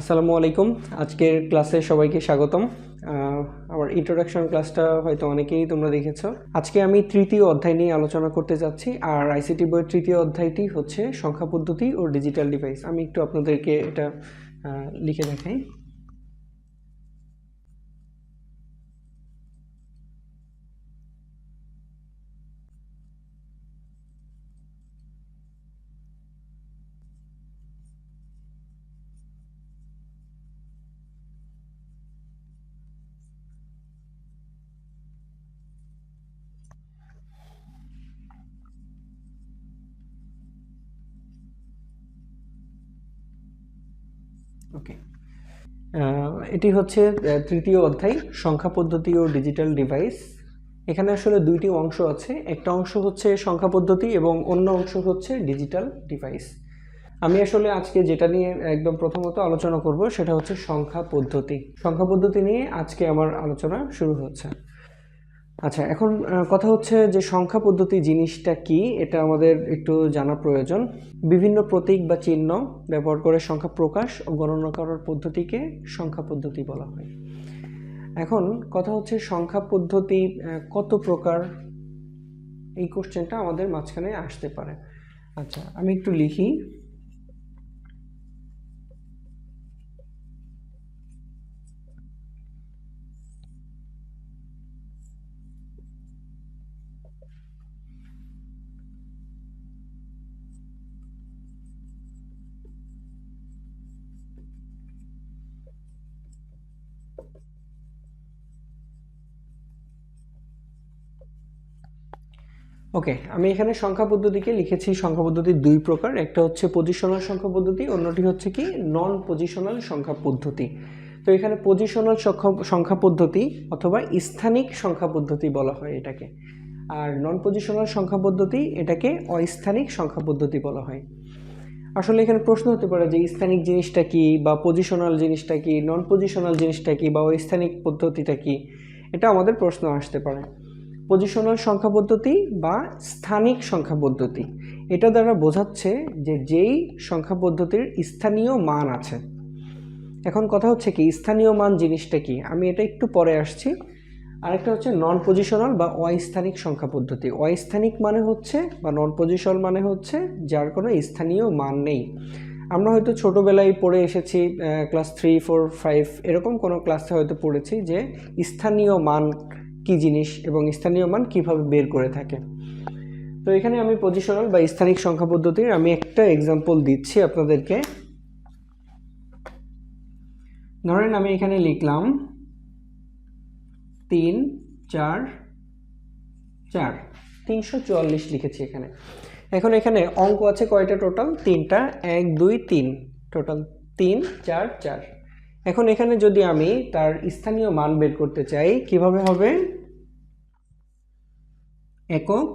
আসসালামু আলাইকুম। আজকের ক্লাসে সবাইকে স্বাগতম। আমার ইন্ট্রোডাকশন ক্লাসটা হয়তো অনেকেই তোমরা দেখেছ। আজকে আমি তৃতীয় অধ্যায় নিয়ে আলোচনা করতে যাচ্ছি, আর আইসিটি বইয়ের তৃতীয় অধ্যায়টি হচ্ছে সংখ্যা পদ্ধতি ও ডিজিটাল ডিভাইস আমি একটু আপনাদেরকে এটা লিখে দেখাই। ওকে এটি হচ্ছে আহ, তৃতীয় অধ্যায় সংখ্যা পদ্ধতি ও ডিজিটাল ডিভাইস এখানে আসলে দুইটি অংশ আছে। একটা অংশ হচ্ছে সংখ্যা পদ্ধতি এবং অন্য অংশ হচ্ছে ডিজিটাল ডিভাইস আমি আসলে আজকে যেটা নিয়ে একদম প্রথমত আলোচনা করব সেটা হচ্ছে সংখ্যা পদ্ধতি। সংখ্যা পদ্ধতি নিয়ে আজকে আমার আলোচনা শুরু হচ্ছে। আচ্ছা এখন কথা হচ্ছে যে সংখ্যা পদ্ধতি জিনিসটা কি, এটা আমাদের একটু জানা প্রয়োজন। বিভিন্ন প্রতীক বা চিহ্ন ব্যবহার করে সংখ্যা প্রকাশ ও গণনা করার পদ্ধতিকে সংখ্যা পদ্ধতি বলা হয়। এখন, কথা হচ্ছে সংখ্যা পদ্ধতি কত প্রকার? এই কোশ্চেনটা আমাদের মাঝখানে আসতে পারে। আচ্ছা আমি একটু লিখি। ওকে, আমি এখানে সংখ্যা পদ্ধতিকে লিখেছি সংখ্যা পদ্ধতি দুই প্রকার। একটা হচ্ছে পজিশনাল সংখ্যা পদ্ধতি, অন্যটি হচ্ছে কি নন পজিশনাল সংখ্যা পদ্ধতি। তো এখানে পজিশনাল সংখ্যা পদ্ধতি অথবা স্থানিক সংখ্যা পদ্ধতি বলা হয় এটাকে। আর নন পজিশনাল সংখ্যা পদ্ধতি এটাকে অস্থানিক সংখ্যা পদ্ধতি বলা হয়। আসলে এখানে প্রশ্ন হতে পারে যে স্থানিক জিনিসটা কি বা পজিশনাল জিনিসটা কি নন পজিশনাল জিনিসটা কি বা অস্থানিক পদ্ধতিটা কি? এটা আমাদের প্রশ্ন আসতে পারে। পজিশনাল সংখ্যা পদ্ধতি বা স্থানিক সংখ্যা পদ্ধতি। এটা দ্বারা বোঝাচ্ছে যে যেই সংখ্যা পদ্ধতির স্থানীয় মান আছে। এখন কথা হচ্ছে কি, স্থানীয় মান জিনিসটা কি? আমি এটা একটু পরে আসছি। আরেকটা হচ্ছে নন পজিশনাল বা অস্থানিক সংখ্যা পদ্ধতি। অস্থানিক মানে হচ্ছে বা নন পজিশনাল মানে হচ্ছে যার কোনো স্থানীয় মান নেই। আমরা হয়তো ছোটোবেলায় পড়ে এসেছি ক্লাস থ্রি ফোর ফাইভ এরকম কোনো ক্লাসে হয়তো পড়েছি যে স্থানীয় মান কি জিনিস এবং স্থানীয় মান কীভাবে বের করে থাকে। তো এখানে আমি পজিশনাল বা স্থানিক সংখ্যা পদ্ধতির আমি একটা এক্সাম্পল দিচ্ছি আপনাদেরকে। ধরেন আমি এখানে লিখলাম তিন, চার চার, তিনশো চুয়াল্লিশ লিখেছি এখানে। এখন এখানে অঙ্ক আছে কয়টা টোটাল তিনটা, এক, দুই, তিন। টোটাল তিন, চার চার। এখন এখানে যদি আমি তার স্থানীয় মান বের করতে চাই, কীভাবে হবে? একক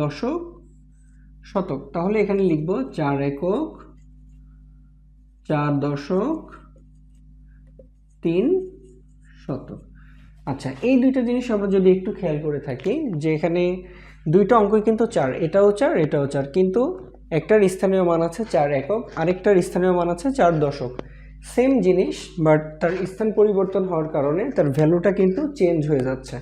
দশক শতক। তাহলে এখানে লিখব চার একক, চার দশক তিন শতক। আচ্ছা এই দুইটা জিনিস আমরা যদি একটু খেয়াল করে থাকি, যে এখানে দুইটা অঙ্কই কিন্তু চার, এটাও চার এটাও চার, কিন্তু একটার স্থানীয় মান আছে চার একক, আরেকটার স্থানীয় মান আছে চার দশক। সেম জিনিস বাট তার স্থান পরিবর্তন হওয়ার কারণে তার ভ্যালুটা কিন্তু চেঞ্জ হয়ে যাচ্ছে।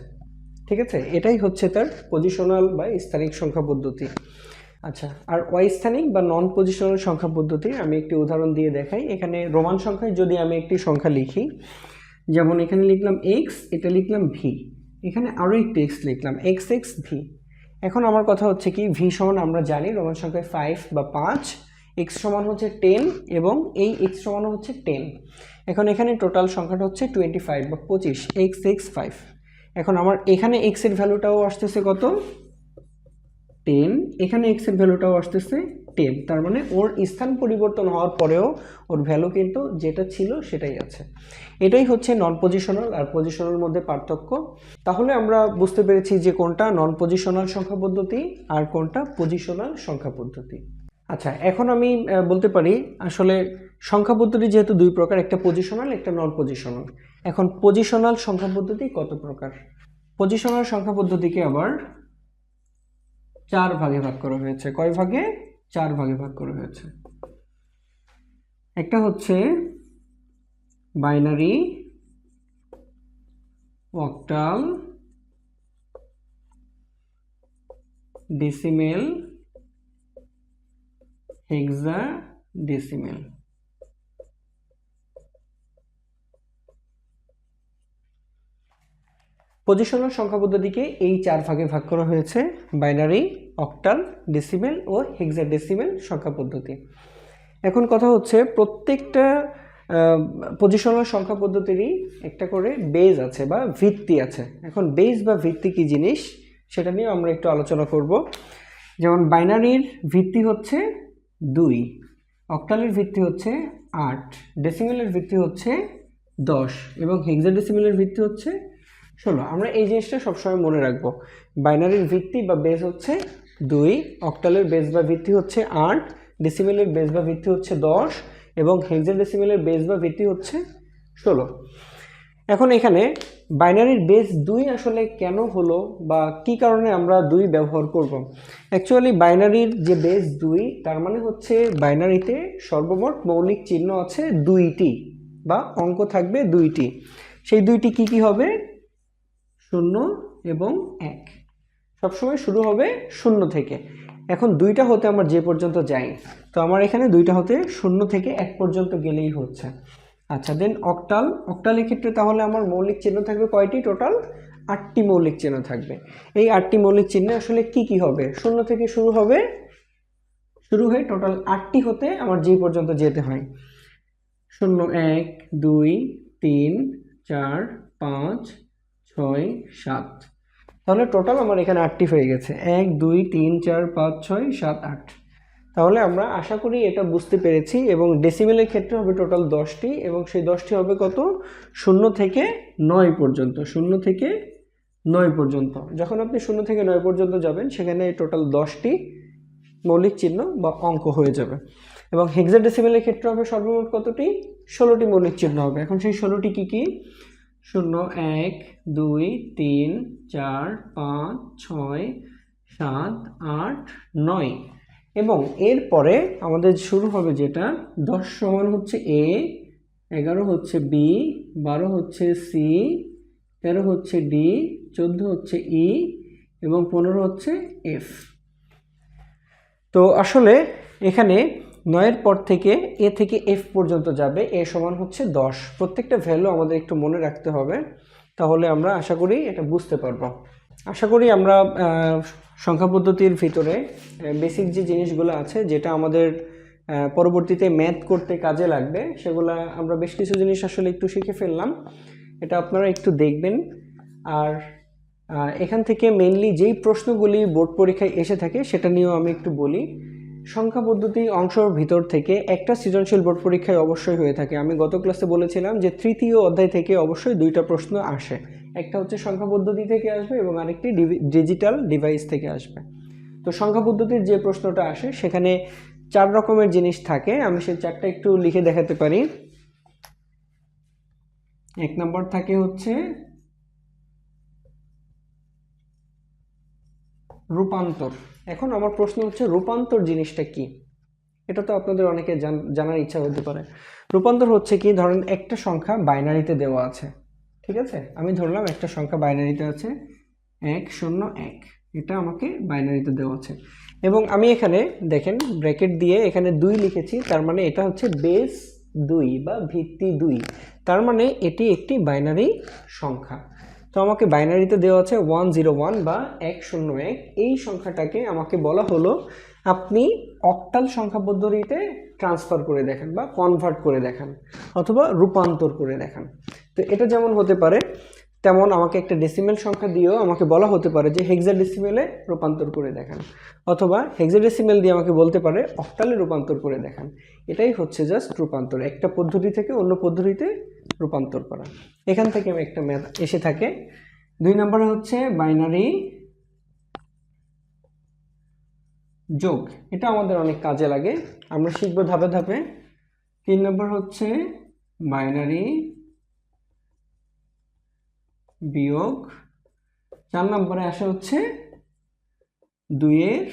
ঠিক আছে? এটাই হচ্ছে তার পজিশনাল বা স্থানিক সংখ্যা পদ্ধতি। আচ্ছা আর অস্থানিক বা নন পজিশনাল সংখ্যা পদ্ধতি আমি একটি উদাহরণ দিয়ে দেখাই। এখানে রোমান সংখ্যায় যদি আমি একটি সংখ্যা লিখি, যেমন এখানে লিখলাম এক্স এটা লিখলাম ভি এখানে আরও একটি এক্স লিখলাম এক্স এক্স ভি এখন আমার কথা হচ্ছে কি ভি সমান আমরা জানি, রোমান সংখ্যায় ফাইভ বা পাঁচ। এক্স সমান হচ্ছে টেন এবং এই এক্স সমান হচ্ছে টেন এখন এখানে টোটাল সংখ্যাটা হচ্ছে টোয়েন্টি ফাইভ বা পঁচিশ এক্স এক্স ফাইভ এখন আমার এখানে এক্সের ভ্যালুটাও আসতেছে কত? টেন এখানে এক্সের ভ্যালুটাও আসতেছে টেন তার মানে ওর স্থান পরিবর্তন হওয়ার পরেও ওর ভ্যালু কিন্তু যেটা ছিল সেটাই আছে। এটাই হচ্ছে নন পজিশনাল আর পজিশনাল মধ্যে পার্থক্য। তাহলে আমরা বুঝতে পেরেছি যে কোনটা নন পজিশনাল সংখ্যা পদ্ধতি আর কোনটা পজিশনাল সংখ্যা পদ্ধতি। আচ্ছা এখন আমি বলতে পারি, আসলে সংখ্যা পদ্ধতি যেহেতু দুই প্রকার, একটা পজিশনাল একটা নন পজিশনাল এখন পজিশনাল সংখ্যা পদ্ধতি কত প্রকার? পজিশনাল সংখ্যা পদ্ধতিকে আবার চার ভাগে ভাগ করা হয়েছে। কয় ভাগে? চার ভাগে ভাগ করা হয়েছে। একটা হচ্ছে binary octal decimal hexa decimal positional সংখ্যা পদ্ধতিকে এই চার ভাগে ভাগ করা হয়েছে বাইনারি অক্টাল ডেসিমেল ও হেক্সাডেসিমেল সংখ্যা পদ্ধতি। এখন কথা হচ্ছে প্রত্যেকটা পজিশনাল সংখ্যা পদ্ধতিরই একটা করে বেজ আছে বা ভিত্তি আছে। এখন বেজ বা ভিত্তি কি জিনিস সেটা নিয়ে আমরা একটু আলোচনা করব। যেমন বাইনারির ভিত্তি হচ্ছে দুই। অক্টালের ভিত্তি হচ্ছে আট ডেসিমেলের ভিত্তি হচ্ছে দশ এবং হেক্সাডেসিমেলের ভিত্তি হচ্ছে ষোলো। আমরা এই জিনিসটা সবসময় মনে রাখব বাইনারির ভিত্তি বা বেস হচ্ছে দুই, অক্টালের বেস বা ভিত্তি হচ্ছে আট ডেসিমেলের বেস বা ভিত্তি হচ্ছে দশ এবং হেক্সাডেসিমেলের বেস বা ভিত্তি হচ্ছে ষোলো। এখন এখানে বাইনারির বেস দুই আসলে কেন হলো বা কি কারণে আমরা দুই ব্যবহার করব? অ্যাকচুয়ালি বাইনারির যে বেস দুই, তার মানে হচ্ছে বাইনারিতে সর্বমোট মৌলিক চিহ্ন আছে দুইটি বা অঙ্ক থাকবে দুইটি। সেই দুইটি কি কি হবে? শূন্য এবং এক। সবসময় শুরু হবে শূন্য থেকে। এখন দুইটা হতে আমার যে পর্যন্ত যাই, তো আমার এখানে দুইটা হতে শূন্য থেকে এক পর্যন্ত গেলেই হচ্ছে। আচ্ছা দেন অক্টাল অক্টালের ক্ষেত্রে তাহলে আমার মৌলিক চিহ্ন থাকবে কয়টি টোটাল আটটি মৌলিক চিহ্ন থাকবে। এই আটটি মৌলিক চিহ্নে আসলে কি কি হবে? শূন্য থেকে শুরু হবে, শুরু হয়ে টোটাল আটটি হতে আমার যে পর্যন্ত যেতে হয়। শূন্য, এক, দুই, তিন, চার, পাঁচ, ছয়, সাত। তাহলে টোটাল আমার এখানে আটটি হয়ে গেছে। এক, দুই, তিন, চার, পাঁচ, ছয়, সাত, আট। তাহলে আমরা আশা করি এটা বুঝতে পেরেছি এবং ডেসিমেলের ক্ষেত্রে হবে টোটাল দশটি এবং সেই দশটি হবে কত? শূন্য থেকে নয় পর্যন্ত, শূন্য থেকে নয় পর্যন্ত। যখন আপনি শূন্য থেকে নয় পর্যন্ত যাবেন, সেখানে টোটাল দশটি মৌলিক চিহ্ন বা অঙ্ক হয়ে যাবে। এবং হেক্সাডেসিমেলের ক্ষেত্রে হবে সর্বমোট কতটি? ষোলোটি মৌলিক চিহ্ন হবে। এখন সেই ষোলোটি কী কী? শূন্য, এক, দুই, তিন, চার, পাঁচ, ছয়, সাত, আট, নয়। এবং এরপরে আমাদের শুরু হবে যেটা, দশ সমান হচ্ছে এ, এগারো হচ্ছে বি, বারো হচ্ছে সি, তেরো হচ্ছে ডি, চোদ্দ হচ্ছে ই এবং পনেরো হচ্ছে এফ। তো আসলে এখানে নয়ের পর থেকে এ থেকে এফ পর্যন্ত যাবে, এ সমান হচ্ছে দশ। প্রত্যেকটা ভ্যালু আমাদের একটু মনে রাখতে হবে, তাহলে আমরা আশা করি এটা বুঝতে পারব। আশা করি আমরা সংখ্যা পদ্ধতির ভিতরে বেসিক যে জিনিসগুলো আছে, যেটা আমাদের পরবর্তীতে ম্যাথ করতে কাজে লাগবে, সেগুলা আমরা বেশ কিছু জিনিস আসলে একটু শিখে ফেললাম। এটা আপনারা একটু দেখবেন। আর এখান থেকে মেনলি যেই প্রশ্নগুলি বোর্ড পরীক্ষায় এসে থাকে, সেটা নিয়েও আমি একটু বলি। সংখ্যা পদ্ধতি অংশর ভিতর থেকে একটা সৃজনশীল বোর্ড পরীক্ষায় অবশ্যই হয়ে থাকে। আমি গত ক্লাসে বলেছিলাম যে তৃতীয় অধ্যায় থেকে অবশ্যই দুইটা প্রশ্ন আসে। একটা হচ্ছে সংখ্যা পদ্ধতি থেকে আসবে এবং আরেকটি ডিজিটাল ডিভাইস থেকে আসবে। তো সংখ্যা পদ্ধতির যে প্রশ্নটা আসে, সেখানে চার রকমের জিনিস থাকে। আমি সেই চারটা একটু লিখে দেখাতে পারি। এক নম্বর থাকে হচ্ছে রূপান্তর। এখন আমার প্রশ্ন হচ্ছে, রূপান্তর জিনিসটা কি? এটা তো আপনাদের অনেকে জানার ইচ্ছা হতে পারে। রূপান্তর হচ্ছে কি? ধরেন একটা সংখ্যা বাইনারিতে দেওয়া আছে। ঠিক আছে? আমি ধরলাম একটা সংখ্যা বাইনারিতে আছে এক শূন্য এক। এটা আমাকে বাইনারিতে দেওয়া আছে। এবং আমি এখানে দেখেন, ব্র্যাকেট দিয়ে এখানে দুই লিখেছি, তার মানে এটা হচ্ছে বেস দুই বা ভিত্তি দুই। তার মানে এটি একটি বাইনারি সংখ্যা। তো আমাকে বাইনারিতে দেওয়া আছে ওয়ান জিরো ওয়ান বা এক শূন্য এক। এই সংখ্যাটাকে আমাকে বলা হলো, আপনি অক্টাল সংখ্যা পদ্ধতিতে ট্রান্সফার করে দেখেন বা কনভার্ট করে দেখান, অথবা রূপান্তর করে দেখান। তো এটা যেমন হতে পারে, তেমন আমাকে একটা ডেসিমেল সংখ্যা দিয়েও আমাকে বলা হতে পারে যে হেক্সা ডেসিমেলে রূপান্তর করে দেখান। অথবা হেক্সা ডেসিমেল দিয়ে আমাকে বলতে পারে অক্টালে রূপান্তর করে দেখান। এটাই হচ্ছে জাস্ট রূপান্তর। একটা পদ্ধতি থেকে অন্য পদ্ধতিতে রূপান্তর করা। এখান থেকে আমি একটা ম্যাথ এসে থাকে। দুই নম্বরে হচ্ছে বাইনারি যোগ। এটা আমাদের অনেক কাজে লাগে। আমরা শিখব ধাপে ধাপে। তিন নম্বর হচ্ছে বাইনারি বিয়োগ চার নম্বরে আসে হচ্ছে দুইয়ের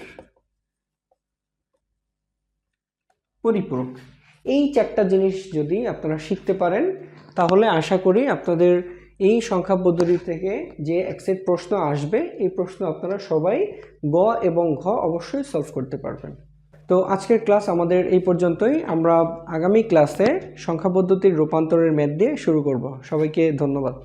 পরিপূরক। এই চারটা জিনিস যদি আপনারা শিখতে পারেন, তাহলে আশা করি আপনাদের এই সংখ্যা পদ্ধতি থেকে যে এক্সেট প্রশ্ন আসবে, এই প্রশ্ন আপনারা সবাই গ এবং ঘ অবশ্যই সলভ করতে পারবেন। তো আজকের ক্লাস আমাদের এই পর্যন্তই। আমরা আগামী ক্লাসে সংখ্যা পদ্ধতির রূপান্তরের ম্যাথ দিয়ে শুরু করব। সবাইকে ধন্যবাদ।